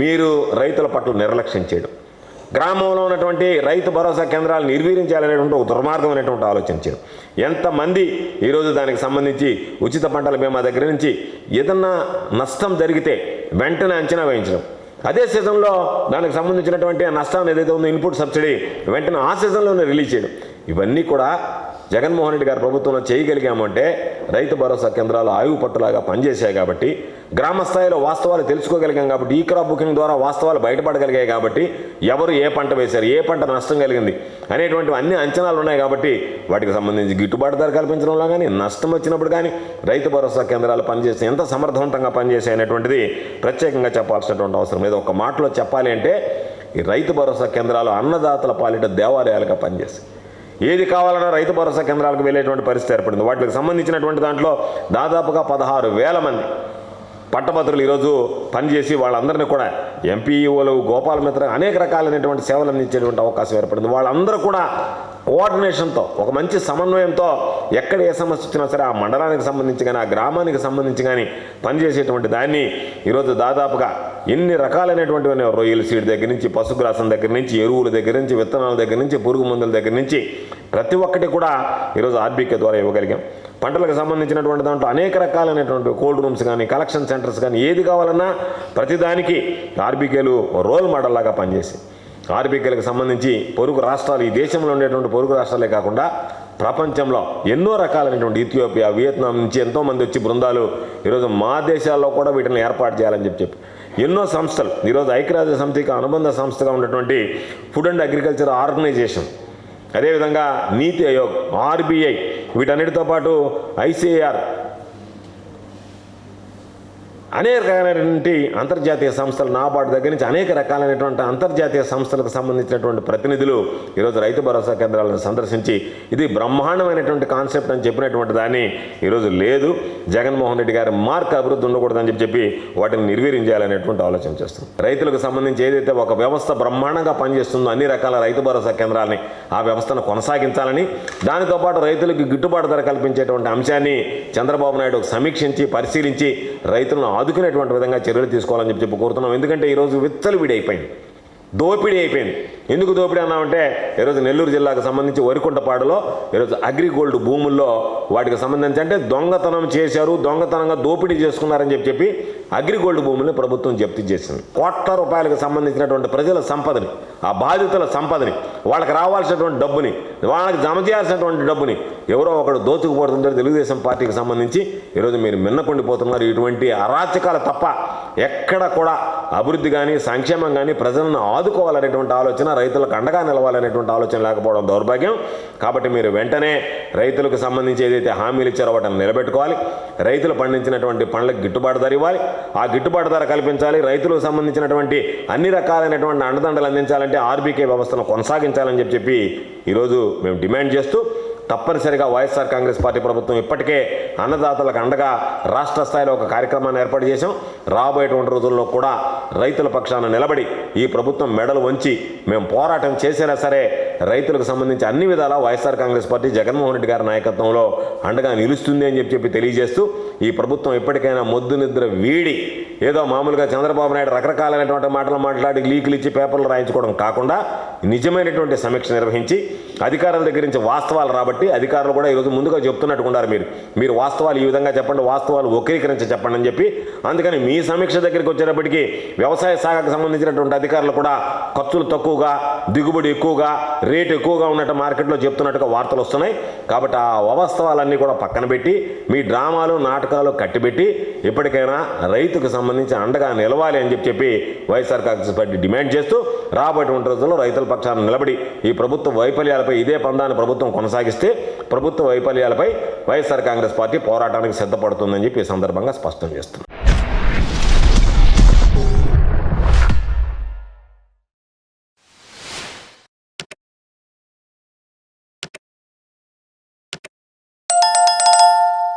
మీరు రైతుల పట్ల నిర్లక్ష్యం చేయడం. గ్రామంలో ఉన్నటువంటి రైతు భరోసా కేంద్రాలు నిర్వీర్యం చేయాలనేటువంటి ఒక దుర్మార్గమైనటువంటి ఆలోచన చేయడం. ఎంతమంది ఈరోజు దానికి సంబంధించి ఉచిత పంటల బీమా దగ్గర నుంచి ఏదన్నా నష్టం జరిగితే వెంటనే అంచనా వేయించడం. అదే సీజన్లో దానికి సంబంధించినటువంటి నష్టం ఏదైతే ఉందో ఇన్పుట్ సబ్సిడీ వెంటనే ఆ సీజన్లోనే రిలీజ్ చేయడం. ఇవన్నీ కూడా జగన్మోహన్ రెడ్డి గారి ప్రభుత్వంలో చేయగలిగామంటే రైతు భరోసా కేంద్రాలు ఆయువు పట్టులాగా పనిచేశాయి కాబట్టి గ్రామ స్థాయిలో వాస్తవాలు తెలుసుకోగలిగాం కాబట్టి ఈ క్రాప్ బుకింగ్ ద్వారా వాస్తవాలు బయటపడగలిగాయి కాబట్టి ఎవరు ఏ పంట వేశారు ఏ పంట నష్టం కలిగింది అనేటువంటి అన్ని అంచనాలు ఉన్నాయి కాబట్టి వాటికి సంబంధించి గిట్టుబాటు ధర కల్పించడంలో కానీ నష్టం వచ్చినప్పుడు కానీ రైతు భరోసా కేంద్రాలు పనిచేసి ఎంత సమర్థవంతంగా పనిచేసాయి అనేటువంటిది ప్రత్యేకంగా చెప్పాల్సినటువంటి అవసరం లేదు. ఒక మాటలో చెప్పాలి అంటే ఈ రైతు భరోసా కేంద్రాలు అన్నదాతల పాలిట దేవాలయాలుగా పనిచేస్తాయి. ఏది కావాలన్నా రైతు భరోసా కేంద్రాలకు వెళ్ళేటువంటి పరిస్థితి ఏర్పడింది. వాటికి సంబంధించినటువంటి దాంట్లో దాదాపుగా పదహారు వేల మంది పట్టభద్రులు ఈరోజు పనిచేసి వాళ్ళందరినీ కూడా ఎంపీఈఓలు గోపాల మిత్ర అనేక రకాలైనటువంటి సేవలు అందించేటువంటి అవకాశం ఏర్పడింది. వాళ్ళందరూ కూడా కోఆర్డినేషన్తో ఒక మంచి సమన్వయంతో ఎక్కడ ఏ సమస్య వచ్చినా సరే ఆ మండలానికి సంబంధించి కానీ ఆ గ్రామానికి సంబంధించి కానీ పనిచేసేటువంటి దాన్ని ఈరోజు దాదాపుగా ఎన్ని రకాలైనటువంటి రొయ్యల సీడ్ దగ్గర నుంచి పశుగ్రాసం దగ్గర నుంచి ఎరువుల దగ్గర నుంచి విత్తనాల దగ్గర నుంచి పురుగు మందుల దగ్గర నుంచి ప్రతి ఒక్కటి కూడా ఈరోజు ఆర్బీకే ద్వారా ఇవ్వగలిగాం. పంటలకు సంబంధించినటువంటి దాంట్లో అనేక రకాలైనటువంటి కోల్డ్ రూమ్స్ కానీ కలెక్షన్ సెంటర్స్ కానీ ఏది కావాలన్నా ప్రతిదానికి ఆర్బీకేలు రోల్ మోడల్ లాగా పనిచేసి ఆర్బీకేలకు సంబంధించి పొరుగు రాష్ట్రాలు ఈ దేశంలో ఉండేటువంటి పొరుగు రాష్ట్రాలే కాకుండా ప్రపంచంలో ఎన్నో రకాలైనటువంటి ఇథియోపియా వియత్నాం నుంచి ఎంతోమంది వచ్చి బృందాలు ఈరోజు మా దేశాల్లో కూడా వీటిని ఏర్పాటు చేయాలని చెప్పి చెప్పి. ఎన్నో సంస్థలు ఈరోజు ఐక్యరాజ్య సమితికి అనుబంధ సంస్థగా ఉన్నటువంటి ఫుడ్ అండ్ అగ్రికల్చర్ ఆర్గనైజేషన్ అదేవిధంగా నీతి ఆయోగ్ ఆర్బీఐ వీటన్నిటితో పాటు ఐసీఆర్ అనేక రకాలైనటువంటి అంతర్జాతీయ సంస్థలు నాబార్డు దగ్గర నుంచి అనేక రకాలైనటువంటి అంతర్జాతీయ సంస్థలకు సంబంధించినటువంటి ప్రతినిధులు ఈరోజు రైతు భరోసా కేంద్రాలను సందర్శించి ఇది బ్రహ్మాండమైనటువంటి కాన్సెప్ట్ అని చెప్పినటువంటి దాన్ని ఈరోజు లేదు. జగన్మోహన్ రెడ్డి గారి మార్క్ అభివృద్ధి ఉండకూడదని చెప్పి చెప్పి వాటిని నిర్వీర్యం చేయాలనేటువంటి ఆలోచన చేస్తుంది రైతులకు సంబంధించి ఏదైతే ఒక వ్యవస్థ బ్రహ్మాండంగా పనిచేస్తుందో అన్ని రకాల రైతు భరోసా కేంద్రాలని ఆ వ్యవస్థను కొనసాగించాలని దానితో పాటు రైతులకు గిట్టుబాటు ధర కల్పించేటువంటి అంశాన్ని చంద్రబాబు నాయుడు సమీక్షించి పరిశీలించి రైతులను ఆదుకునేటువంటి విధంగా చర్యలు తీసుకోవాలని చెప్పి చెప్పి కోరుతున్నాం. ఎందుకంటే ఈరోజు విచ్చలవిడి అయిపోయింది దోపిడీ అయిపోయింది. ఎందుకు దోపిడీ అన్నామంటే ఈరోజు నెల్లూరు జిల్లాకు సంబంధించి వరికుంటపాడులో ఈరోజు అగ్రిగోల్డ్ భూముల్లో వాటికి సంబంధించి అంటే దొంగతనం చేశారు దొంగతనంగా దోపిడీ చేసుకున్నారని చెప్పి చెప్పి అగ్రిగోల్డ్ భూముల్ని ప్రభుత్వం జప్తు చేసింది. కోట్ల రూపాయలకు సంబంధించినటువంటి ప్రజల సంపదని ఆ బాధితుల సంపదని వాళ్ళకి రావాల్సినటువంటి డబ్బుని వాళ్ళకి జమ చేయాల్సినటువంటి డబ్బుని ఎవరో ఒకడు దోచుకుపోతుంటారు తెలుగుదేశం పార్టీకి సంబంధించి ఈరోజు మీరు మిన్నకుండిపోతున్నారు. ఇటువంటి అరాచకాలు తప్ప ఎక్కడ కూడా అభివృద్ధి కానీ సంక్షేమం కానీ ప్రజలను ఆదుకోవాలనేటువంటి ఆలోచన రైతులకు అండగా నిలవాలనేటువంటి ఆలోచన లేకపోవడం దౌర్భాగ్యం. కాబట్టి మీరు వెంటనే రైతులకు సంబంధించి ఏదైతే హామీలు ఇచ్చారో వాటిని నిలబెట్టుకోవాలి. రైతులు పండించినటువంటి పండ్లకు గిట్టుబాటు ధర ఇవ్వాలి. ఆ గిట్టుబాటు ధర కల్పించాలి. రైతులకు సంబంధించినటువంటి అన్ని రకాలైనటువంటి అండదండలు అందించాలంటే ఆర్బీకే వ్యవస్థను కొనసాగించాలని చెప్పి చెప్పి ఈరోజు మేము డిమాండ్ చేస్తూ తప్పనిసరిగా వైఎస్ఆర్ కాంగ్రెస్ పార్టీ ప్రభుత్వం ఇప్పటికే అన్నదాతలకు అండగా రాష్ట్ర స్థాయిలో ఒక కార్యక్రమాన్ని ఏర్పాటు చేశాం. రాబోయేటువంటి రోజుల్లో కూడా రైతుల పక్షాన నిలబడి ఈ ప్రభుత్వం మెడలు వంచి మేము పోరాటం చేసినా సరే రైతులకు సంబంధించి అన్ని విధాలా వైఎస్ఆర్ కాంగ్రెస్ పార్టీ జగన్మోహన్ రెడ్డి గారి నాయకత్వంలో అండగా నిలుస్తుంది అని చెప్పి చెప్పి తెలియజేస్తూ ఈ ప్రభుత్వం ఎప్పటికైనా మొద్దు నిద్ర వీడి ఏదో మామూలుగా చంద్రబాబు నాయుడు రకరకాలైనటువంటి మాటలు మాట్లాడి లీకులు ఇచ్చి పేపర్లు రాయించుకోవడం కాకుండా నిజమైనటువంటి సమీక్ష నిర్వహించి అధికారుల దగ్గర నుంచి వాస్తవాలు రాబట్టి అధికారులు కూడా ఈరోజు ముందుగా చెప్తున్నట్టుకున్నారు మీరు. మీరు వాస్తవాలు ఈ విధంగా చెప్పండి వాస్తవాలు వక్రీకరించి చెప్పండి అని చెప్పి. అందుకని మీ సమీక్ష దగ్గరికి వచ్చేటప్పటికి వ్యవసాయ శాఖకు సంబంధించినటువంటి అధికారులు కూడా ఖర్చులు తక్కువగా దిగుబడి ఎక్కువగా రేటు ఎక్కువగా ఉన్నట్టు మార్కెట్లో చెప్తున్నట్టుగా వార్తలు వస్తున్నాయి. కాబట్టి ఆ వాస్తవాలన్నీ కూడా పక్కన పెట్టి మీ డ్రామాలు నాటకాలు కట్టిపెట్టి ఇప్పటికైనా రైతుకు సంబంధించి అండగా నిలవాలి అని చెప్పి చెప్పి వైఎస్ఆర్ కాంగ్రెస్ పార్టీ డిమాండ్ చేస్తూ రాబోయేటువంటి రోజుల్లో రైతుల పక్షాన నిలబడి ఈ ప్రభుత్వ వైఫల్యాలపై ఇదే పందాన్ని ప్రభుత్వం కొనసాగిస్తే ప్రభుత్వ వైఫల్యాలపై వైఎస్ఆర్ కాంగ్రెస్ పార్టీ పోరాటానికి సిద్ధపడుతుందని చెప్పి ఈ సందర్భంగా స్పష్టం చేస్తుంది